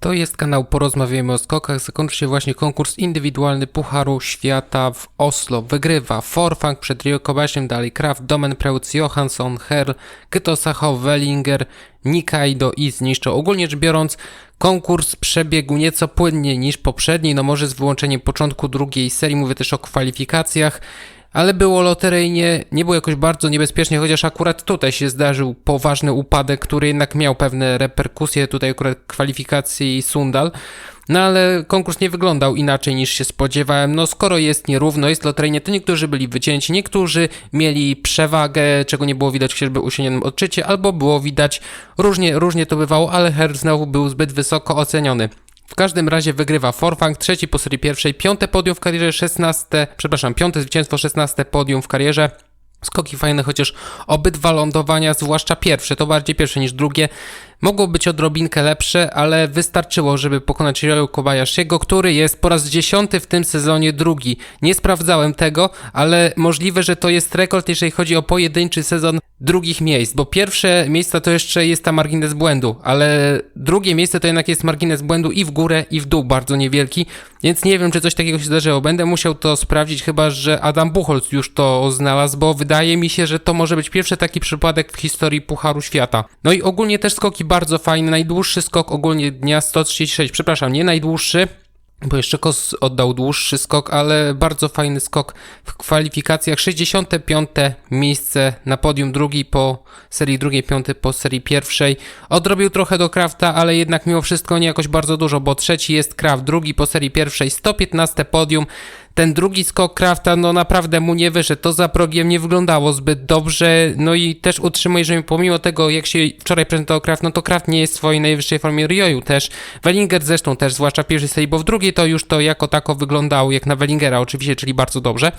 To jest kanał Porozmawiajmy o skokach. Zakończy się właśnie konkurs indywidualny Pucharu Świata w Oslo. Wygrywa Forfang przed Rio Kobasiem, dalej Kraft, Domen Preutz, Johansson, Herl, Kytosachow, Wellinger, Nikaido i zniszczą. Ogólnie rzecz biorąc, konkurs przebiegł nieco płynniej niż poprzedni, no może z wyłączeniem początku drugiej serii, mówię też o kwalifikacjach ale było loteryjnie, nie było jakoś bardzo niebezpiecznie, chociaż akurat tutaj się zdarzył poważny upadek, który jednak miał pewne reperkusje, tutaj akurat kwalifikacje i Sundal. No ale konkurs nie wyglądał inaczej niż się spodziewałem. No skoro jest nierówno, jest loteryjnie, to niektórzy byli wycięci, niektórzy mieli przewagę, czego nie było widać chociażby usienionym odczycie, albo było widać, różnie, różnie to bywało, ale Herr znowu był zbyt wysoko oceniony. W każdym razie wygrywa Forfang, trzeci po serii pierwszej, piąte podium w karierze, szesnaste, przepraszam, piąte zwycięstwo, szesnaste podium w karierze. Skoki fajne, chociaż obydwa lądowania, zwłaszcza pierwsze, to bardziej pierwsze niż drugie, mogło być odrobinkę lepsze, ale wystarczyło, żeby pokonać Ryo Kobayashiego, który jest po raz dziesiąty w tym sezonie drugi. Nie sprawdzałem tego, ale możliwe, że to jest rekord, jeżeli chodzi o pojedynczy sezon drugich miejsc, bo pierwsze miejsca to jeszcze jest ta margines błędu, ale drugie miejsce to jednak jest margines błędu i w górę, i w dół bardzo niewielki, więc nie wiem, czy coś takiego się zdarzyło. Będę musiał to sprawdzić, chyba że Adam Buchholz już to znalazł, bo wydaje mi się, że to może być pierwszy taki przypadek w historii Pucharu Świata. No i ogólnie też skoki bardzo fajne. Najdłuższy skok ogólnie dnia 136, przepraszam, nie najdłuższy, bo jeszcze Kos oddał dłuższy skok, ale bardzo fajny skok w kwalifikacjach. 65. miejsce na podium, drugi po serii drugiej, piąty po serii pierwszej. Odrobił trochę do Krafta, ale jednak mimo wszystko nie jakoś bardzo dużo, bo trzeci jest Kraft, drugi po serii pierwszej, 115 podium. Ten drugi skok Krafta, no naprawdę mu nie wyszedł. To za progiem nie wyglądało zbyt dobrze. No i też utrzymuję, że pomimo tego, jak się wczoraj prezentował Kraft, no to Kraft nie jest w swojej najwyższej formie Rioju też. Wellinger zresztą też, zwłaszcza w pierwszej serii, bo w drugiej to już to jako tako wyglądało jak na Wellingera oczywiście, czyli bardzo dobrze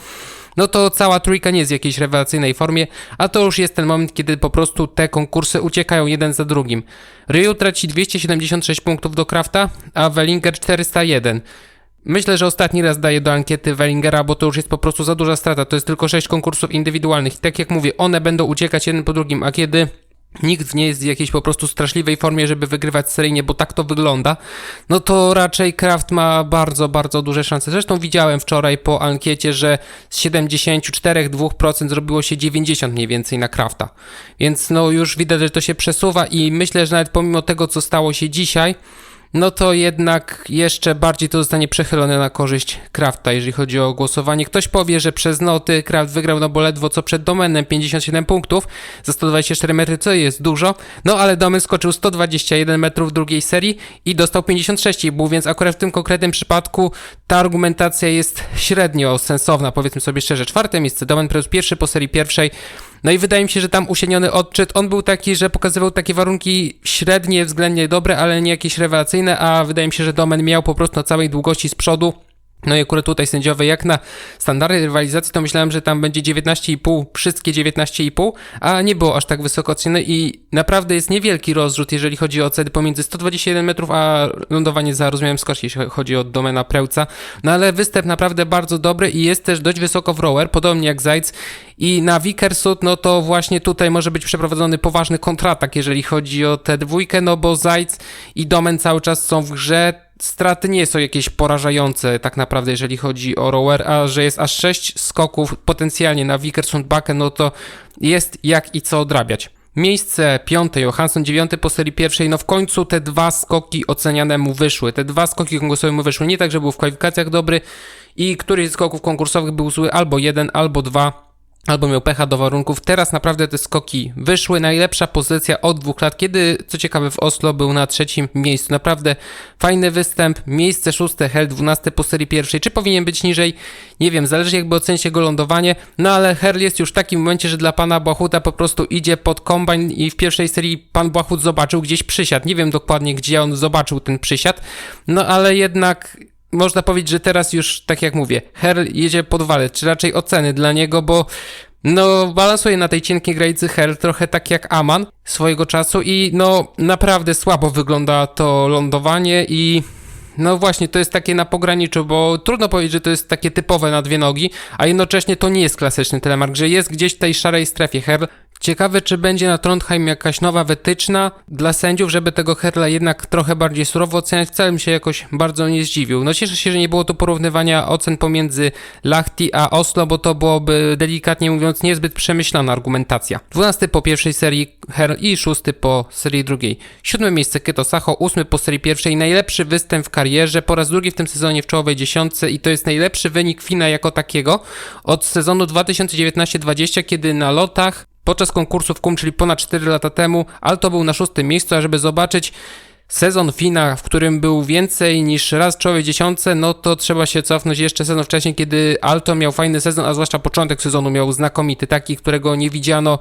no to cała trójka nie jest w jakiejś rewelacyjnej formie, a to już jest ten moment, kiedy po prostu te konkursy uciekają jeden za drugim. Ryu traci 276 punktów do Krafta, a Wellinger 401. Myślę, że ostatni raz daję do ankiety Wellingera, bo to już jest po prostu za duża strata. To jest tylko 6 konkursów indywidualnych i tak jak mówię, one będą uciekać jeden po drugim, a kiedy nikt nie jest w jakiejś po prostu straszliwej formie, żeby wygrywać seryjnie, bo tak to wygląda, no to raczej Kraft ma bardzo, bardzo duże szanse. Zresztą widziałem wczoraj po ankiecie, że z 74,2% zrobiło się 90 mniej więcej na Krafta. Więc no już widać, że to się przesuwa i myślę, że nawet pomimo tego, co stało się dzisiaj, no to jednak jeszcze bardziej to zostanie przechylone na korzyść Krafta, jeżeli chodzi o głosowanie. Ktoś powie, że przez noty Kraft wygrał no bo ledwo co przed Domenem 57 punktów za 124 metry, co jest dużo, no ale Domen skoczył 121 metrów w drugiej serii i dostał 56,5, więc akurat w tym konkretnym przypadku ta argumentacja jest średnio sensowna, powiedzmy sobie szczerze. Czwarte miejsce, Domen Preus pierwszy po serii pierwszej, no i wydaje mi się, że tam usieniony odczyt, on był taki, że pokazywał takie warunki średnie, względnie dobre, ale nie jakieś rewelacyjne, a wydaje mi się, że Domen miał po prostu na całej długości z przodu no i akurat tutaj sędziowie, jak na standardy rywalizacji, to myślałem, że tam będzie 19,5, wszystkie 19,5, a nie było aż tak wysoko ocenione i naprawdę jest niewielki rozrzut, jeżeli chodzi o ceny pomiędzy 121 metrów, a lądowanie za rozmiarem skoczni, jeśli chodzi o domena Prełca. No ale występ naprawdę bardzo dobry i jest też dość wysoko w rower, podobnie jak Zajc. I na Wikersud, no to właśnie tutaj może być przeprowadzony poważny kontratak, jeżeli chodzi o tę dwójkę, no bo Zajc i Domen cały czas są w grze, straty nie są jakieś porażające tak naprawdę, jeżeli chodzi o rower, a że jest aż 6 skoków potencjalnie na Wikersund-Bakken, no to jest jak i co odrabiać. Miejsce piąte, Johansson dziewiąty po serii pierwszej, no w końcu te dwa skoki oceniane mu wyszły, te dwa skoki konkursowe mu wyszły, nie tak, że był w kwalifikacjach dobry i któryś z skoków konkursowych był zły, albo jeden, albo dwa, albo miał pecha do warunków. Teraz naprawdę te skoki wyszły. Najlepsza pozycja od dwóch lat, kiedy, co ciekawe, w Oslo był na trzecim miejscu. Naprawdę fajny występ. Miejsce szóste, Hell 12 po serii pierwszej. Czy powinien być niżej? Nie wiem, zależy jakby ocenić jego lądowanie. No ale Hell jest już w takim momencie, że dla pana Błachuta po prostu idzie pod kombajn i w pierwszej serii pan Błachut zobaczył gdzieś przysiad. Nie wiem dokładnie, gdzie on zobaczył ten przysiad. No ale jednak można powiedzieć, że teraz już, tak jak mówię, Herl jedzie pod walec, czy raczej oceny dla niego, bo no, balansuje na tej cienkiej granicy Herl trochę tak jak Aman swojego czasu i no, naprawdę słabo wygląda to lądowanie i no właśnie, to jest takie na pograniczu, bo trudno powiedzieć, że to jest takie typowe na dwie nogi, a jednocześnie to nie jest klasyczny telemark, że jest gdzieś w tej szarej strefie. Herl Ciekawe, czy będzie na Trondheim jakaś nowa wytyczna dla sędziów, żeby tego Herla jednak trochę bardziej surowo oceniać. Wcale mi się jakoś bardzo nie zdziwił. No cieszę się, że nie było to porównywania ocen pomiędzy Lahti a Oslo, bo to byłoby delikatnie mówiąc niezbyt przemyślana argumentacja. 12 po pierwszej serii Herl i 6 po serii drugiej. Siódme miejsce Keto Sacho, ósmy po serii pierwszej. Najlepszy występ w karierze, po raz drugi w tym sezonie w czołowej dziesiątce i to jest najlepszy wynik Fina jako takiego od sezonu 2019-20, kiedy na lotach podczas konkursu w KUM, czyli ponad 4 lata temu, Alto był na szóstym miejscu, a żeby zobaczyć sezon Fina, w którym był więcej niż raz w czołowej dziesiątce, no to trzeba się cofnąć jeszcze sezon wcześniej, kiedy Alto miał fajny sezon, a zwłaszcza początek sezonu miał znakomity, taki, którego nie widziano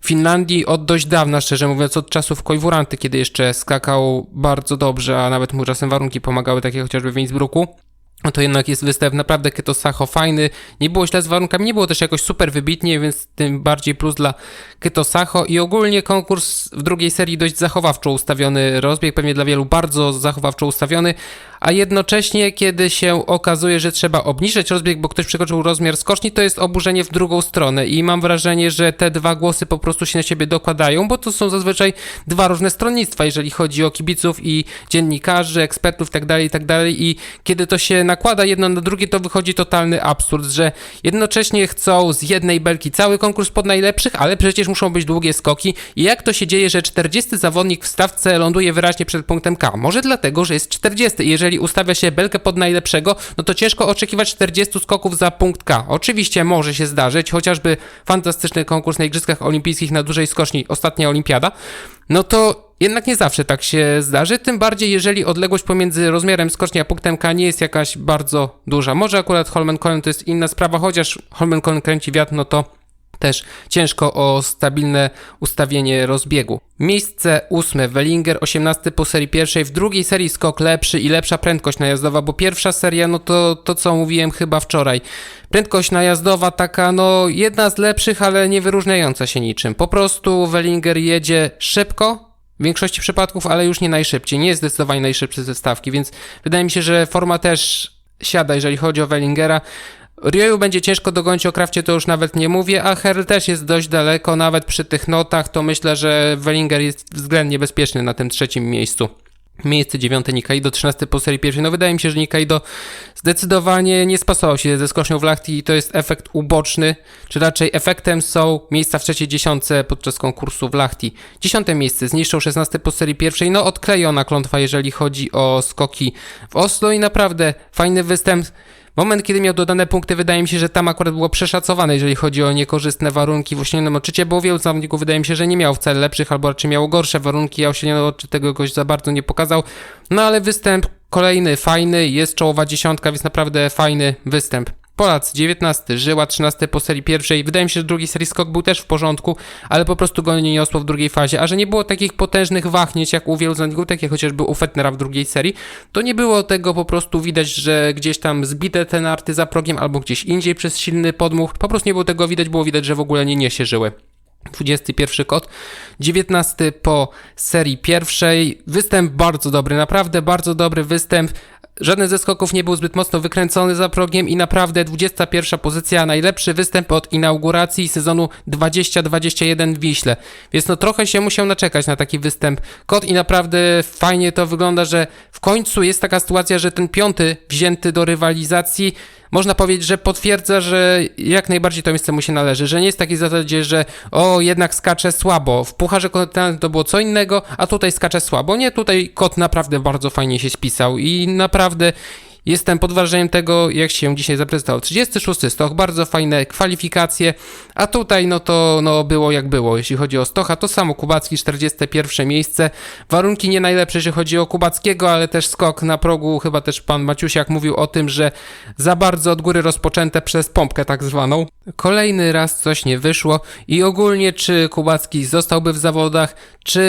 w Finlandii od dość dawna, szczerze mówiąc, od czasów Koivuranty, kiedy jeszcze skakał bardzo dobrze, a nawet mu czasem warunki pomagały, takie chociażby w Innsbrucku to jednak jest występ naprawdę Keto Sacho fajny. Nie było źle z warunkami, nie było też jakoś super wybitnie, więc tym bardziej plus dla Keto Sacho i ogólnie konkurs w drugiej serii dość zachowawczo ustawiony rozbieg, pewnie dla wielu bardzo zachowawczo ustawiony, a jednocześnie kiedy się okazuje, że trzeba obniżyć rozbieg, bo ktoś przekroczył rozmiar skoczni, to jest oburzenie w drugą stronę i mam wrażenie, że te dwa głosy po prostu się na siebie dokładają, bo to są zazwyczaj dwa różne stronnictwa, jeżeli chodzi o kibiców i dziennikarzy, ekspertów itd., tak itd. Tak i kiedy to się nakłada jedno na drugie, to wychodzi totalny absurd, że jednocześnie chcą z jednej belki cały konkurs pod najlepszych, ale przecież muszą być długie skoki i jak to się dzieje, że 40 zawodnik w stawce ląduje wyraźnie przed punktem K? Może dlatego, że jest 40. Jeżeli jeżeli ustawia się belkę pod najlepszego, no to ciężko oczekiwać 40 skoków za punkt K. Oczywiście może się zdarzyć, chociażby fantastyczny konkurs na Igrzyskach Olimpijskich na dużej skoczni, ostatnia olimpiada, no to jednak nie zawsze tak się zdarzy, tym bardziej jeżeli odległość pomiędzy rozmiarem skoczni a punktem K nie jest jakaś bardzo duża. Może akurat Holmenkollen to jest inna sprawa, chociaż Holmenkollen kręci wiatr, no to też ciężko o stabilne ustawienie rozbiegu. Miejsce ósme, Wellinger, 18 po serii pierwszej, w drugiej serii skok lepszy i lepsza prędkość najazdowa, bo pierwsza seria, no to to co mówiłem chyba wczoraj. Prędkość najazdowa taka, no jedna z lepszych, ale nie wyróżniająca się niczym. Po prostu Wellinger jedzie szybko, w większości przypadków, ale już nie najszybciej. Nie jest zdecydowanie najszybszy ze stawki, więc wydaje mi się, że forma też siada, jeżeli chodzi o Wellingera. Ryoyu będzie ciężko dogonić o Krafcie, to już nawet nie mówię, a Herl też jest dość daleko, nawet przy tych notach, to myślę, że Wellinger jest względnie bezpieczny na tym trzecim miejscu. Miejsce dziewiąte Nikaido, 13 po serii pierwszej. No wydaje mi się, że Nikaido zdecydowanie nie spasował się ze skocznią w Lachti i to jest efekt uboczny, czy raczej efektem są miejsca w trzeciej dziesiątce podczas konkursu w Lachti. Dziesiąte miejsce, zniszczą 16 po serii pierwszej. No odklejona klątwa, jeżeli chodzi o skoki w Oslo i naprawdę fajny występ. Moment, kiedy miał dodane punkty, wydaje mi się, że tam akurat było przeszacowane, jeżeli chodzi o niekorzystne warunki w oświetlonym odczycie, bo wielu zawodników wydaje mi się, że nie miał wcale lepszych, albo raczej miało gorsze warunki, a oświetlony odczyt tego jakoś za bardzo nie pokazał. No ale występ kolejny, fajny, jest czołowa dziesiątka, więc naprawdę fajny występ. Polacy 19, Żyła 13 po serii pierwszej. Wydaje mi się, że drugi serii skok był też w porządku, ale po prostu go nie niosło w drugiej fazie. A że nie było takich potężnych wahnięć jak u wielu zawodników, tak jak chociażby u Fetnera w drugiej serii, to nie było tego po prostu widać, że gdzieś tam zbite te narty za progiem albo gdzieś indziej przez silny podmuch. Po prostu nie było tego widać, było widać, że w ogóle nie niesie żyły. 21 kod, 19 po serii pierwszej. Występ bardzo dobry, naprawdę bardzo dobry występ. Żaden ze skoków nie był zbyt mocno wykręcony za progiem i naprawdę 21 pozycja, najlepszy występ od inauguracji sezonu 2021 w Wiśle. Więc no trochę się musiał naczekać na taki występ kot i naprawdę fajnie to wygląda, że w końcu jest taka sytuacja, że ten piąty wzięty do rywalizacji można powiedzieć, że potwierdza, że jak najbardziej to miejsce mu się należy, że nie jest takiej zasadzie, że o, jednak skacze słabo. W Pucharze Kontynentalnym to było co innego, a tutaj skacze słabo. Nie, tutaj kot naprawdę bardzo fajnie się spisał i naprawdę Jestem pod wrażeniem tego, jak się dzisiaj zaprezentował. 36 Stoch, bardzo fajne kwalifikacje, a tutaj no to no, było jak było. Jeśli chodzi o Stocha, to samo Kubacki 41 miejsce. Warunki nie najlepsze, jeśli chodzi o Kubackiego, ale też skok na progu. Chyba też pan Maciusiak mówił o tym, że za bardzo od góry rozpoczęte przez pompkę tak zwaną. Kolejny raz coś nie wyszło i ogólnie czy Kubacki zostałby w zawodach, czy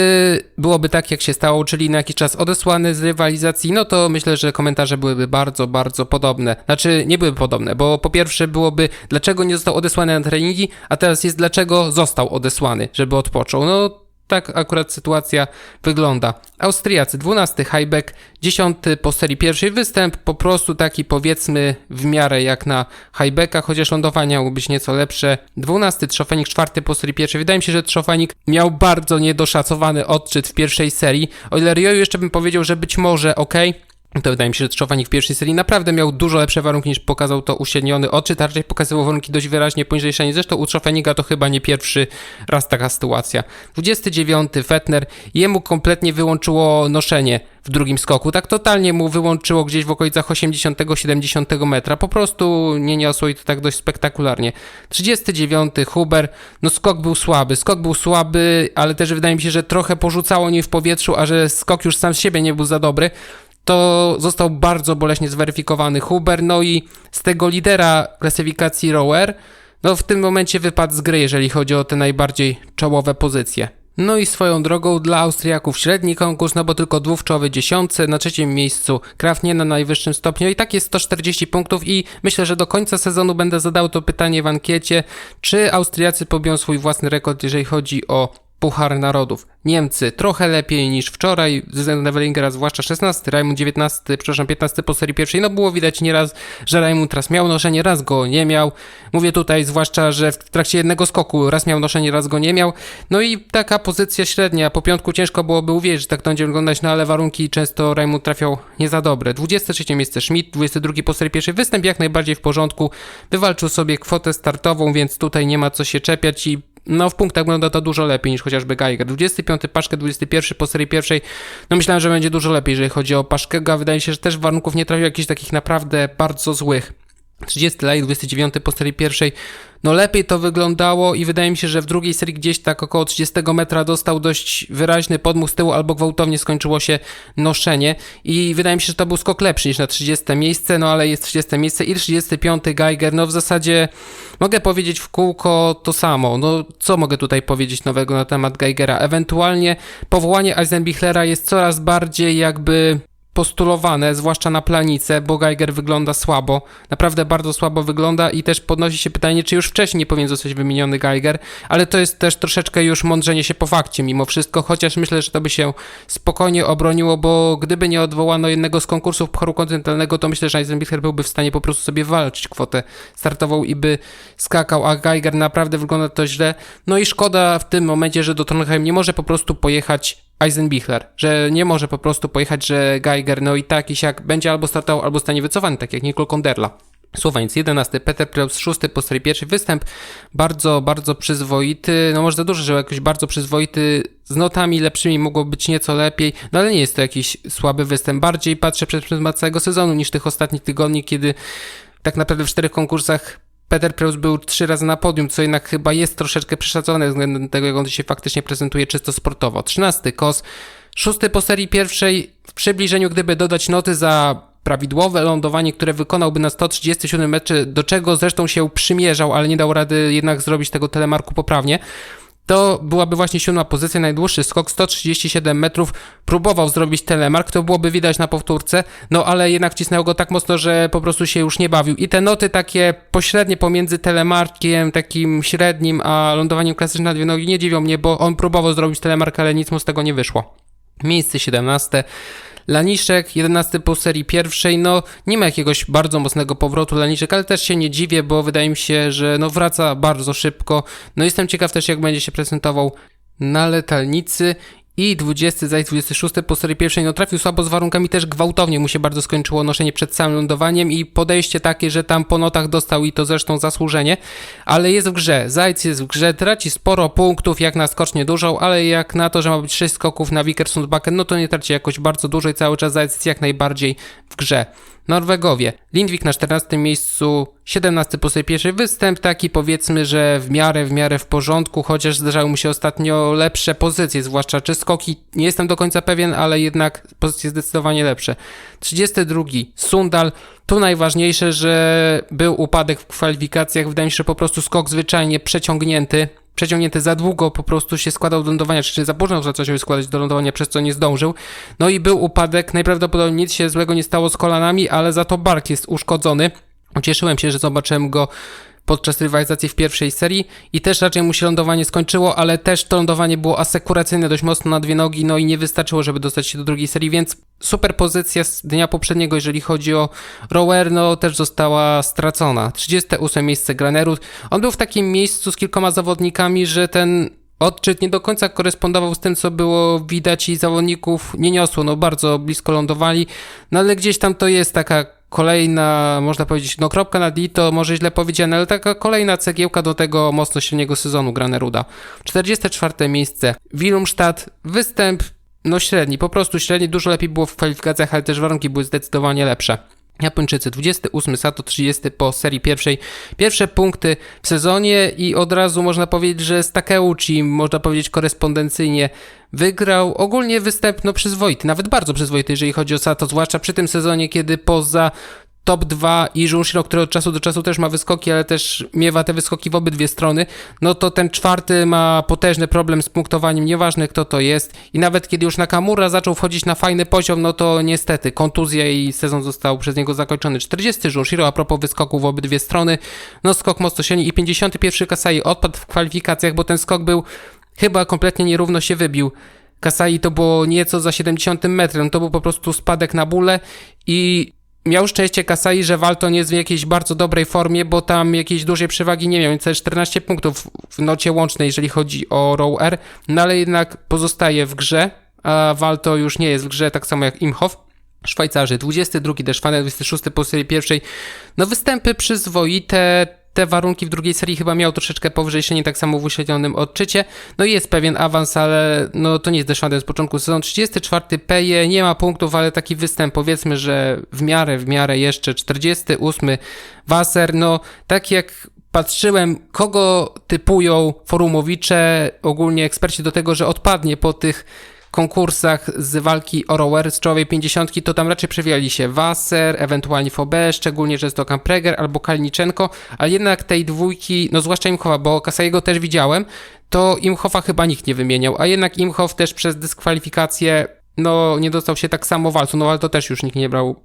byłoby tak jak się stało, czyli na jakiś czas odesłany z rywalizacji, no to myślę, że komentarze byłyby bardzo bardzo, podobne. Znaczy, nie były podobne, bo po pierwsze byłoby, dlaczego nie został odesłany na treningi, a teraz jest, dlaczego został odesłany, żeby odpoczął. No, tak akurat sytuacja wygląda. Austriacy 12 highback, 10 po serii pierwszej występ, po prostu taki powiedzmy w miarę jak na highbacka, chociaż lądowania mogły być nieco lepsze. 12 Trzofenik, 4 po serii pierwszej. Wydaje mi się, że Trzofenik miał bardzo niedoszacowany odczyt w pierwszej serii. O ile Rioju jeszcze bym powiedział, że być może ok, to wydaje mi się, że Trzowanik w pierwszej serii naprawdę miał dużo lepsze warunki niż pokazał to uśredniony odczyt, raczej pokazywał warunki dość wyraźnie poniżej średniej. Zresztą u Trzowanika to chyba nie pierwszy raz taka sytuacja. 29. Fetner, jemu kompletnie wyłączyło noszenie w drugim skoku. Tak totalnie mu wyłączyło gdzieś w okolicach 80-70 metra. Po prostu nie niosło i to tak dość spektakularnie. 39. Huber, no skok był słaby. Skok był słaby, ale też wydaje mi się, że trochę porzucało nim w powietrzu, a że skok już sam z siebie nie był za dobry to został bardzo boleśnie zweryfikowany Huber, no i z tego lidera klasyfikacji rower, no w tym momencie wypadł z gry, jeżeli chodzi o te najbardziej czołowe pozycje. No i swoją drogą dla Austriaków średni konkurs, no bo tylko dwóch czołowy dziesiątce, na trzecim miejscu Kraft nie na najwyższym stopniu i tak jest 140 punktów i myślę, że do końca sezonu będę zadał to pytanie w ankiecie, czy Austriacy pobią swój własny rekord, jeżeli chodzi o Puchar Narodów. Niemcy trochę lepiej niż wczoraj, ze Wellingera, zwłaszcza 16, Raimund 19, przepraszam, 15 po serii pierwszej. No było widać nieraz, że Raimund raz miał noszenie, raz go nie miał. Mówię tutaj zwłaszcza, że w trakcie jednego skoku raz miał noszenie, raz go nie miał. No i taka pozycja średnia. Po piątku ciężko byłoby uwierzyć, że tak to będzie wyglądać, no ale warunki często Raimund trafiał nie za dobre. 23 miejsce Schmidt, 22 po serii pierwszej. Występ jak najbardziej w porządku. Wywalczył sobie kwotę startową, więc tutaj nie ma co się czepiać i no w punktach wygląda to dużo lepiej niż chociażby Geiger. 25 Paszkę, 21 po serii pierwszej. No myślałem, że będzie dużo lepiej, jeżeli chodzi o Paszkego, wydaje się, że też warunków nie trafił jakichś takich naprawdę bardzo złych. 30 lajk, 29 po serii pierwszej. No lepiej to wyglądało i wydaje mi się, że w drugiej serii gdzieś tak około 30 metra dostał dość wyraźny podmuch z tyłu albo gwałtownie skończyło się noszenie i wydaje mi się, że to był skok lepszy niż na 30 miejsce, no ale jest 30 miejsce i 35 Geiger, no w zasadzie mogę powiedzieć w kółko to samo. No co mogę tutaj powiedzieć nowego na temat Geigera? Ewentualnie powołanie Eisenbichlera jest coraz bardziej jakby postulowane, zwłaszcza na planice, bo Geiger wygląda słabo, naprawdę bardzo słabo wygląda i też podnosi się pytanie, czy już wcześniej nie powinien zostać wymieniony Geiger, ale to jest też troszeczkę już mądrzenie się po fakcie mimo wszystko, chociaż myślę, że to by się spokojnie obroniło, bo gdyby nie odwołano jednego z konkursów Pucharu Kontynentalnego, to myślę, że Eisenbichler byłby w stanie po prostu sobie walczyć kwotę startową i by skakał, a Geiger naprawdę wygląda to źle. No i szkoda w tym momencie, że do Trondheim nie może po prostu pojechać Eisenbichler, że nie może po prostu pojechać, że Geiger no i tak i siak będzie albo startował, albo stanie wycofany, tak jak Nicole Konderla. Słoweńc 11, Peter Preus 6 po serii pierwszy występ, bardzo, bardzo przyzwoity, no może za dużo, że jakoś bardzo przyzwoity, z notami lepszymi mogło być nieco lepiej, no ale nie jest to jakiś słaby występ, bardziej patrzę przez pryzmat całego sezonu niż tych ostatnich tygodni, kiedy tak naprawdę w czterech konkursach Peter Preus był trzy razy na podium, co jednak chyba jest troszeczkę przesadzone względem tego, jak on się faktycznie prezentuje czysto sportowo. 13 Kos, szósty po serii pierwszej w przybliżeniu, gdyby dodać noty za prawidłowe lądowanie, które wykonałby na 137 metrze, do czego zresztą się przymierzał, ale nie dał rady jednak zrobić tego telemarku poprawnie to byłaby właśnie siódma pozycja, najdłuższy skok 137 metrów. Próbował zrobić telemark, to byłoby widać na powtórce, no ale jednak wcisnęło go tak mocno, że po prostu się już nie bawił. I te noty takie pośrednie pomiędzy telemarkiem, takim średnim, a lądowaniem klasycznym na dwie nogi nie dziwią mnie, bo on próbował zrobić telemark, ale nic mu z tego nie wyszło. Miejsce 17. Laniszek, 11 po serii pierwszej, no nie ma jakiegoś bardzo mocnego powrotu Laniszek, ale też się nie dziwię, bo wydaje mi się, że no wraca bardzo szybko. No jestem ciekaw też jak będzie się prezentował na letalnicy i 20, zaś 26 po serii pierwszej, no trafił słabo z warunkami, też gwałtownie mu się bardzo skończyło noszenie przed samym lądowaniem i podejście takie, że tam po notach dostał i to zresztą zasłużenie, ale jest w grze, Zajc jest w grze, traci sporo punktów, jak na skocznie dużą, ale jak na to, że ma być 6 skoków na Wikersundbacken, no to nie traci jakoś bardzo dużo i cały czas Zajc jest jak najbardziej w grze. Norwegowie. Lindwik na 14 miejscu, 17 po sobie pierwszy występ, taki powiedzmy, że w miarę, w miarę w porządku, chociaż zdarzały mu się ostatnio lepsze pozycje, zwłaszcza czy skoki, nie jestem do końca pewien, ale jednak pozycje zdecydowanie lepsze. 32 Sundal, tu najważniejsze, że był upadek w kwalifikacjach, wydaje mi się, że po prostu skok zwyczajnie przeciągnięty, przeciągnięty za długo, po prostu się składał do lądowania, czy za późno zaczął się składać do lądowania, przez co nie zdążył. No i był upadek, najprawdopodobniej nic się złego nie stało z kolanami, ale za to bark jest uszkodzony. Ucieszyłem się, że zobaczyłem go podczas rywalizacji w pierwszej serii i też raczej mu się lądowanie skończyło, ale też to lądowanie było asekuracyjne dość mocno na dwie nogi, no i nie wystarczyło, żeby dostać się do drugiej serii, więc super pozycja z dnia poprzedniego, jeżeli chodzi o rower, no też została stracona. 38 miejsce Graneru. On był w takim miejscu z kilkoma zawodnikami, że ten odczyt nie do końca korespondował z tym, co było widać i zawodników nie niosło, no bardzo blisko lądowali, no ale gdzieś tam to jest taka kolejna, można powiedzieć, no kropka na D to może źle powiedziane, ale taka kolejna cegiełka do tego mocno średniego sezonu Graneruda. 44 miejsce Wilumstadt, występ no średni, po prostu średni, dużo lepiej było w kwalifikacjach, ale też warunki były zdecydowanie lepsze. Japończycy 28, Sato 30 po serii pierwszej. Pierwsze punkty w sezonie i od razu można powiedzieć, że z Takeuchi, można powiedzieć korespondencyjnie, wygrał ogólnie występ no przyzwoity, nawet bardzo przyzwoity, jeżeli chodzi o Sato, zwłaszcza przy tym sezonie, kiedy poza top 2 i Junshiro, który od czasu do czasu też ma wyskoki, ale też miewa te wyskoki w obydwie strony, no to ten czwarty ma potężny problem z punktowaniem, nieważne kto to jest. I nawet kiedy już Nakamura zaczął wchodzić na fajny poziom, no to niestety kontuzja i sezon został przez niego zakończony. 40 Junshiro a propos wyskoków w obydwie strony, no skok mocno średni i 51 Kasai odpadł w kwalifikacjach, bo ten skok był chyba kompletnie nierówno się wybił. Kasai to było nieco za 70 metrem, to był po prostu spadek na bóle i miał szczęście Kasai, że Walton jest w jakiejś bardzo dobrej formie, bo tam jakiejś dużej przewagi nie miał, więc 14 punktów w nocie łącznej, jeżeli chodzi o Row R, no ale jednak pozostaje w grze, a Walto już nie jest w grze, tak samo jak Imhoff. Szwajcarzy, 22 też Szwaner, 26 po pierwszej. No występy przyzwoite, te warunki w drugiej serii chyba miał troszeczkę powyżej średniej, tak samo w uśrednionym odczycie. No i jest pewien awans, ale no to nie jest Deszwander z początku sezonu. 34 Peje, nie ma punktów, ale taki występ powiedzmy, że w miarę, w miarę jeszcze. 48 Wasser, no tak jak patrzyłem, kogo typują forumowicze, ogólnie eksperci do tego, że odpadnie po tych konkursach z walki o rower z czołowej 50, to tam raczej przewijali się Wasser, ewentualnie Fobe, szczególnie, że jest to Kampreger albo Kalniczenko, ale jednak tej dwójki, no zwłaszcza Imchowa, bo Kasajego też widziałem, to Imchowa chyba nikt nie wymieniał, a jednak Imchow też przez dyskwalifikację no nie dostał się tak samo walcu, no ale to też już nikt nie brał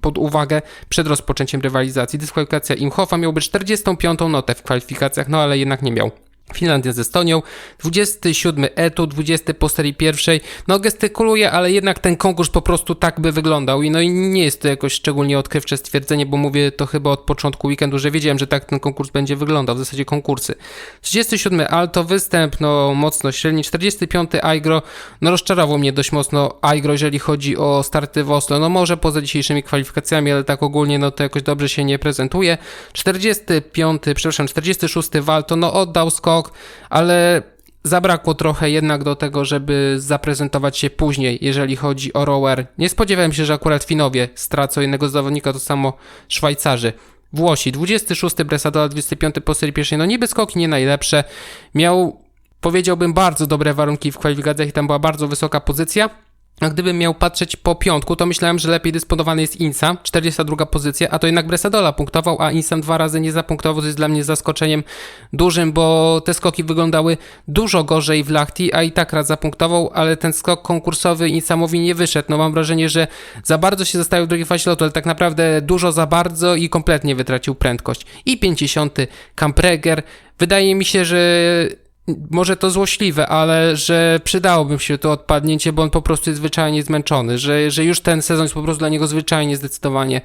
pod uwagę przed rozpoczęciem rywalizacji. Dyskwalifikacja Imhofa miałby 45 notę w kwalifikacjach, no ale jednak nie miał. Finlandia z Estonią, 27 Etu, 20 po serii pierwszej. No gestykuluje, ale jednak ten konkurs po prostu tak by wyglądał i no i nie jest to jakoś szczególnie odkrywcze stwierdzenie, bo mówię to chyba od początku weekendu, że wiedziałem, że tak ten konkurs będzie wyglądał, w zasadzie konkursy. 37 Alto, występ no mocno średni, 45 Aigro, no rozczarował mnie dość mocno Aigro, jeżeli chodzi o starty w Oslo, no może poza dzisiejszymi kwalifikacjami, ale tak ogólnie no to jakoś dobrze się nie prezentuje. 45, przepraszam, 46 Walto, no oddał skok, ale zabrakło trochę jednak do tego, żeby zaprezentować się później, jeżeli chodzi o rower. Nie spodziewałem się, że akurat Finowie stracą jednego zawodnika, to samo Szwajcarzy. Włosi, 26 Bresadola, 25 po serii pierwszej, no niby skoki nie najlepsze, miał powiedziałbym bardzo dobre warunki w kwalifikacjach i tam była bardzo wysoka pozycja, a gdybym miał patrzeć po piątku, to myślałem, że lepiej dysponowany jest Insa, 42 pozycja, a to jednak Bresadola punktował, a Insam dwa razy nie zapunktował, to jest dla mnie zaskoczeniem dużym, bo te skoki wyglądały dużo gorzej w Lachti, a i tak raz zapunktował, ale ten skok konkursowy Insamowi nie wyszedł. No mam wrażenie, że za bardzo się zostawił w drugiej fazie lotu, ale tak naprawdę dużo za bardzo i kompletnie wytracił prędkość. I 50. Kampreger. Wydaje mi się, że może to złośliwe, ale że przydałoby się to odpadnięcie, bo on po prostu jest zwyczajnie zmęczony, że, że już ten sezon jest po prostu dla niego zwyczajnie zdecydowanie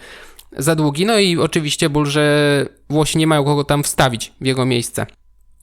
za długi. No i oczywiście ból, że Włosi nie mają kogo tam wstawić w jego miejsce.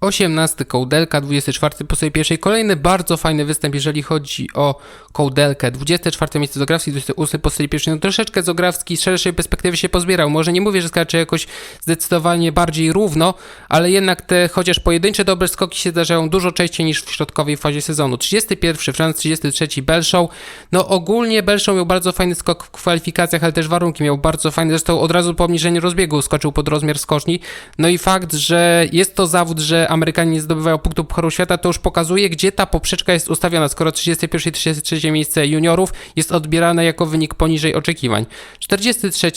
18 kołdelka, 24 po sobie pierwszej. Kolejny bardzo fajny występ, jeżeli chodzi o kołdelkę. 24 miejsce Zografski, 28 po serii pierwszej. No troszeczkę Zografski z szerszej perspektywy się pozbierał. Może nie mówię, że skacze jakoś zdecydowanie bardziej równo, ale jednak te chociaż pojedyncze dobre skoki się zdarzają dużo częściej niż w środkowej fazie sezonu. 31 Franz, 33 Belshow. No ogólnie Belshow miał bardzo fajny skok w kwalifikacjach, ale też warunki miał bardzo fajne. Zresztą od razu po obniżeniu rozbiegu skoczył pod rozmiar skoczni. No i fakt, że jest to zawód, że Amerykanie nie zdobywają punktu Pucharu Świata, to już pokazuje, gdzie ta poprzeczka jest ustawiona, skoro 31 i 33 miejsce juniorów jest odbierane jako wynik poniżej oczekiwań. 43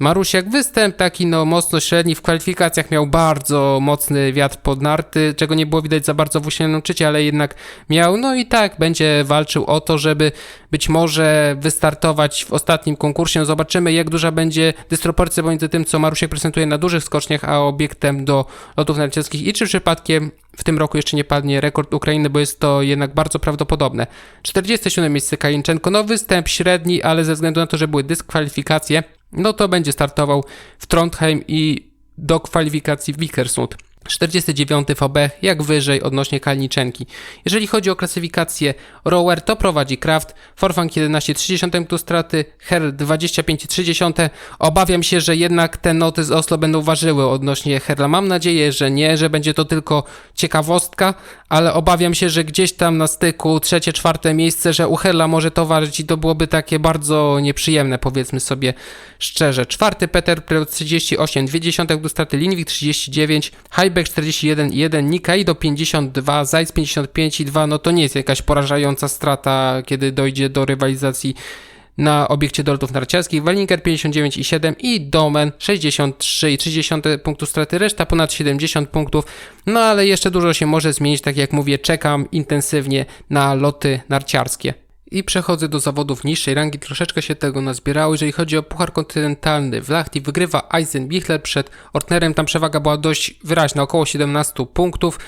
Marusiak, występ taki no mocno średni, w kwalifikacjach miał bardzo mocny wiatr pod narty, czego nie było widać za bardzo w czycie, ale jednak miał, no i tak będzie walczył o to, żeby być może wystartować w ostatnim konkursie. No zobaczymy, jak duża będzie dysproporcja pomiędzy tym, co Marusiak prezentuje na dużych skoczniach, a obiektem do lotów narciarskich i czy przypadkiem w tym roku jeszcze nie padnie rekord Ukrainy, bo jest to jednak bardzo prawdopodobne. 47 miejsce Kalinczenko, no występ średni, ale ze względu na to, że były dyskwalifikacje, no to będzie startował w Trondheim i do kwalifikacji w Vikersund. 49 VB, jak wyżej odnośnie Kalniczenki. Jeżeli chodzi o klasyfikację rower, to prowadzi Kraft, Forfang 11,30 punktu straty, Herl 25,30. Obawiam się, że jednak te noty z Oslo będą ważyły odnośnie Herla. Mam nadzieję, że nie, że będzie to tylko ciekawostka, ale obawiam się, że gdzieś tam na styku trzecie, czwarte miejsce, że u Herla może to ważyć i to byłoby takie bardzo nieprzyjemne, powiedzmy sobie szczerze. Czwarty Peter 38,2 punktu straty, Linwik 39, Heiberg 41,1, Nikaido 52, Zajc 55,2, no to nie jest jakaś porażająca strata, kiedy dojdzie do rywalizacji na obiekcie do lotów narciarskich, Wallinger 59,7 i Domen 63,3 punktu straty, reszta ponad 70 punktów, no ale jeszcze dużo się może zmienić, tak jak mówię, czekam intensywnie na loty narciarskie. I przechodzę do zawodów niższej rangi, troszeczkę się tego nazbierało. Jeżeli chodzi o Puchar Kontynentalny, w Lachti wygrywa Eisenbichler przed Ortnerem, tam przewaga była dość wyraźna, około 17 punktów.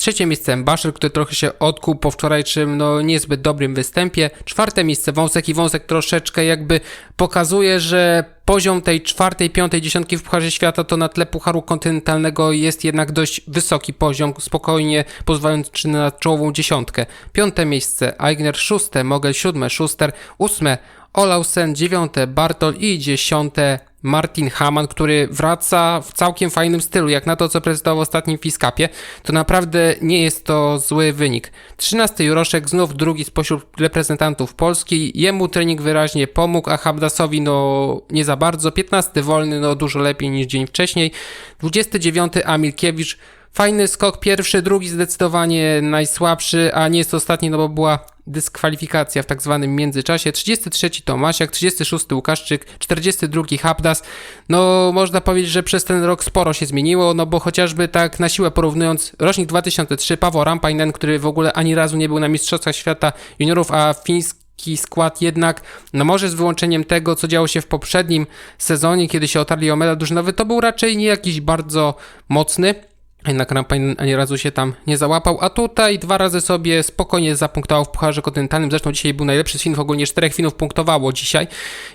Trzecie miejsce Mbaszer, który trochę się odkuł po wczorajszym, no niezbyt dobrym występie. Czwarte miejsce Wąsek i Wąsek troszeczkę jakby pokazuje, że poziom tej czwartej, piątej dziesiątki w Pucharze Świata to na tle Pucharu Kontynentalnego jest jednak dość wysoki poziom, spokojnie pozwalający na czołową dziesiątkę. Piąte miejsce Aigner, szóste Mogel, siódme Schuster, ósme Olausen, dziewiąte Bartol i dziesiąte Martin Haman, który wraca w całkiem fajnym stylu, jak na to, co prezentował w ostatnim Fiskapie, to naprawdę nie jest to zły wynik. 13 Juroszek, znów drugi spośród reprezentantów Polski, jemu trening wyraźnie pomógł, a Habdasowi no nie za bardzo. 15 Wolny, no dużo lepiej niż dzień wcześniej. 29 Amilkiewicz, Fajny skok pierwszy, drugi zdecydowanie najsłabszy, a nie jest ostatni, no bo była dyskwalifikacja w tak zwanym międzyczasie. 33 Tomasiak, 36 Łukaszczyk, 42 Habdas. No można powiedzieć, że przez ten rok sporo się zmieniło, no bo chociażby tak na siłę porównując rocznik 2003 Paweł Rampainen, który w ogóle ani razu nie był na Mistrzostwach Świata Juniorów, a fiński skład jednak, no może z wyłączeniem tego, co działo się w poprzednim sezonie, kiedy się otarli o medal drużynowy, to był raczej nie jakiś bardzo mocny. Jednak Rampain ani razu się tam nie załapał, a tutaj dwa razy sobie spokojnie zapunktował w Pucharze Kontynentalnym. Zresztą dzisiaj był najlepszy z Finów, ogólnie czterech Finów punktowało dzisiaj,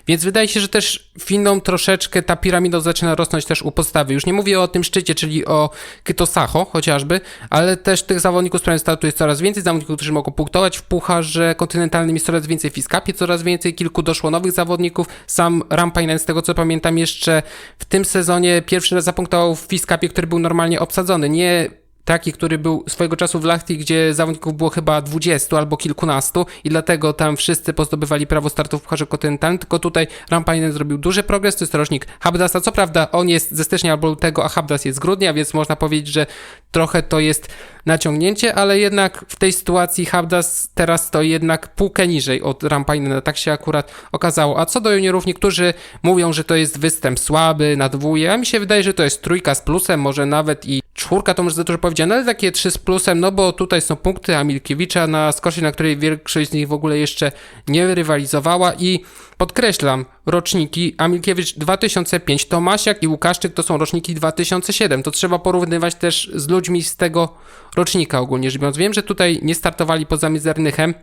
więc wydaje się, że też Finom troszeczkę ta piramida zaczyna rosnąć też u podstawy. Już nie mówię o tym szczycie, czyli o Kytosacho chociażby, ale też tych zawodników, z startu jest coraz więcej, zawodników, którzy mogą punktować w Pucharze Kontynentalnym jest coraz więcej w Fiskapie, coraz więcej, kilku doszło nowych zawodników. Sam Rampainen, z tego co pamiętam, jeszcze w tym sezonie pierwszy raz zapunktował w Fiskapie, który był normalnie obsadzony nie taki, który był swojego czasu w Lachti, gdzie zawodników było chyba 20 albo kilkunastu i dlatego tam wszyscy pozdobywali prawo startu w Pucharze Kontynentalnym, tylko tutaj Rampainen zrobił duży progres, to jest rocznik Habdasa, co prawda on jest ze stycznia albo lutego, a Habdas jest z grudnia, więc można powiedzieć, że trochę to jest naciągnięcie, ale jednak w tej sytuacji Habdas teraz to jednak półkę niżej od Rampainena, tak się akurat okazało. A co do juniorów, niektórzy mówią, że to jest występ słaby, na dwóje, a mi się wydaje, że to jest trójka z plusem, może nawet i czwórka, to może za dużo powiedziane, ale takie trzy z plusem, no bo tutaj są punkty Amilkiewicza na skocznie, na której większość z nich w ogóle jeszcze nie rywalizowała i podkreślam, roczniki Amilkiewicz 2005, Tomasiak i Łukaszczyk to są roczniki 2007. To trzeba porównywać też z ludźmi z tego rocznika ogólnie rzecz biorąc. Wiem, że tutaj nie startowali poza Mizernychem,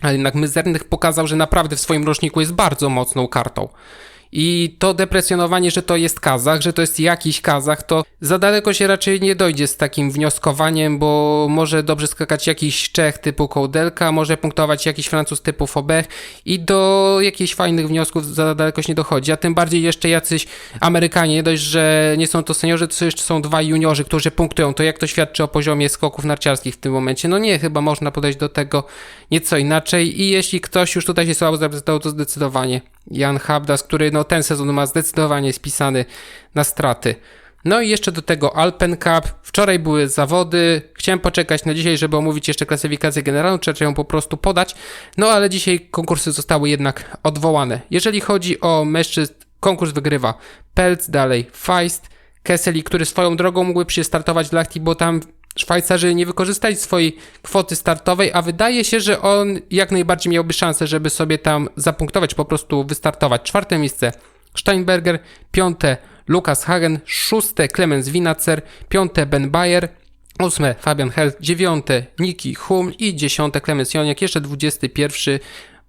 ale jednak Mizernych pokazał, że naprawdę w swoim roczniku jest bardzo mocną kartą. I to depresjonowanie, że to jest Kazach, że to jest jakiś Kazach, to za daleko się raczej nie dojdzie z takim wnioskowaniem, bo może dobrze skakać jakiś Czech typu Kołdelka, może punktować jakiś Francuz typu Fobech i do jakichś fajnych wniosków za daleko się nie dochodzi, a tym bardziej jeszcze jacyś Amerykanie, nie dość, że nie są to seniorzy, to jeszcze są dwaj juniorzy, którzy punktują, to jak to świadczy o poziomie skoków narciarskich w tym momencie? No nie, chyba można podejść do tego nieco inaczej i jeśli ktoś już tutaj się słabo zaprezentował, to zdecydowanie Jan Habdas, który no ten sezon ma zdecydowanie spisany na straty. No i jeszcze do tego Alpen Cup. Wczoraj były zawody. Chciałem poczekać na dzisiaj, żeby omówić jeszcze klasyfikację generalną, raczej ją po prostu podać. No ale dzisiaj konkursy zostały jednak odwołane. Jeżeli chodzi o mężczyzn, konkurs wygrywa Pelc, dalej Feist, Kesseli, który swoją drogą mógłby przecież startować w Lachti, bo tam Szwajcarzy nie wykorzystali swojej kwoty startowej, a wydaje się, że on jak najbardziej miałby szansę, żeby sobie tam zapunktować, po prostu wystartować. Czwarte miejsce Steinberger, piąte Lukas Hagen, szóste Clemens Winacer, piąte Ben Bayer, ósme Fabian Held, dziewiąte Niki Hum i dziesiąte Clemens Joniak, jeszcze dwudziesty pierwszy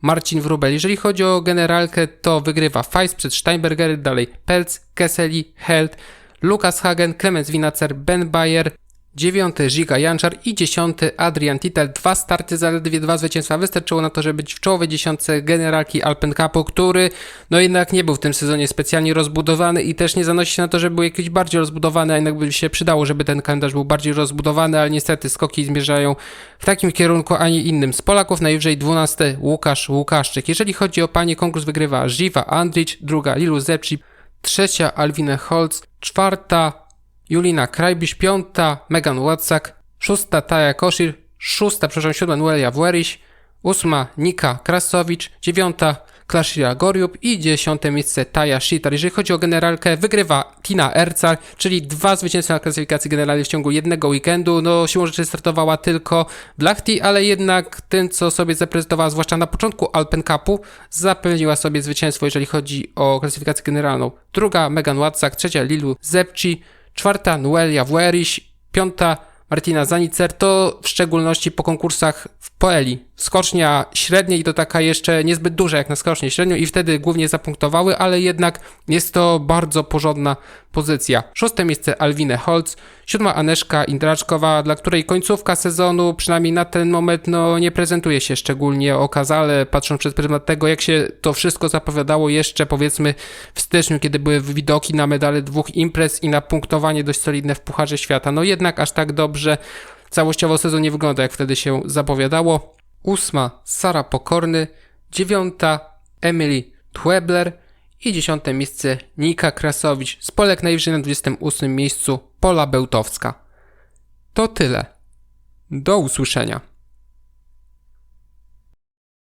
Marcin Wrubel. Jeżeli chodzi o generalkę, to wygrywa Feist przed Steinberger, dalej Pelc, Kesseli, Held, Lukas Hagen, Clemens Winacer, Ben Bayer, dziewiąty Giga Janczar i dziesiąty Adrian Titel. Dwa starty, zaledwie dwa zwycięstwa wystarczyło na to, żeby być w czołowej dziesiątce generalki Alpen Cupu, który no jednak nie był w tym sezonie specjalnie rozbudowany i też nie zanosi się na to, żeby był jakiś bardziej rozbudowany, a jednak by się przydało, żeby ten kalendarz był bardziej rozbudowany, ale niestety skoki zmierzają w takim kierunku, a nie innym. Z Polaków najwyżej 12 Łukasz Łukaszczyk. Jeżeli chodzi o panie, konkurs wygrywa Żywa Andricz, druga Lilu Zepci, trzecia Alwina Holz, czwarta Julina Krajbisz, piąta Megan Watsak, szósta Taja Koszir, szósta, przepraszam, siódma Nuelia Włeriś, ósma Nika Krasowicz, dziewiąta Klaszyra Goriub i dziesiąte miejsce Taja Shitar. Jeżeli chodzi o generalkę, wygrywa Tina Ercar, czyli dwa zwycięstwa na klasyfikacji generalnej w ciągu jednego weekendu. No, siłą rzeczy startowała tylko w Lachti, ale jednak tym, co sobie zaprezentowała, zwłaszcza na początku Alpen Cupu, zapewniła sobie zwycięstwo, jeżeli chodzi o klasyfikację generalną. Druga Megan Watsak, trzecia Lilu Zepci, czwarta Nuelia Włeriś, piąta Martina Zanicer, to w szczególności po konkursach w Poeli. Skocznia średniej i to taka jeszcze niezbyt duża jak na skocznię średnią i wtedy głównie zapunktowały, ale jednak jest to bardzo porządna pozycja. Szóste miejsce Alwine Holz, siódma Aneszka Indraczkowa, dla której końcówka sezonu, przynajmniej na ten moment, no nie prezentuje się szczególnie okazale, patrząc przez pryzmat tego, jak się to wszystko zapowiadało jeszcze powiedzmy w styczniu, kiedy były widoki na medale dwóch imprez i na punktowanie dość solidne w Pucharze Świata. No jednak aż tak dobrze całościowo sezon nie wygląda, jak wtedy się zapowiadało. Ósma Sara Pokorny, dziewiąta Emily Twebler i dziesiąte miejsce Nika Krasowicz z Polek najwyżej na 28 miejscu Pola Bełtowska. To tyle. Do usłyszenia.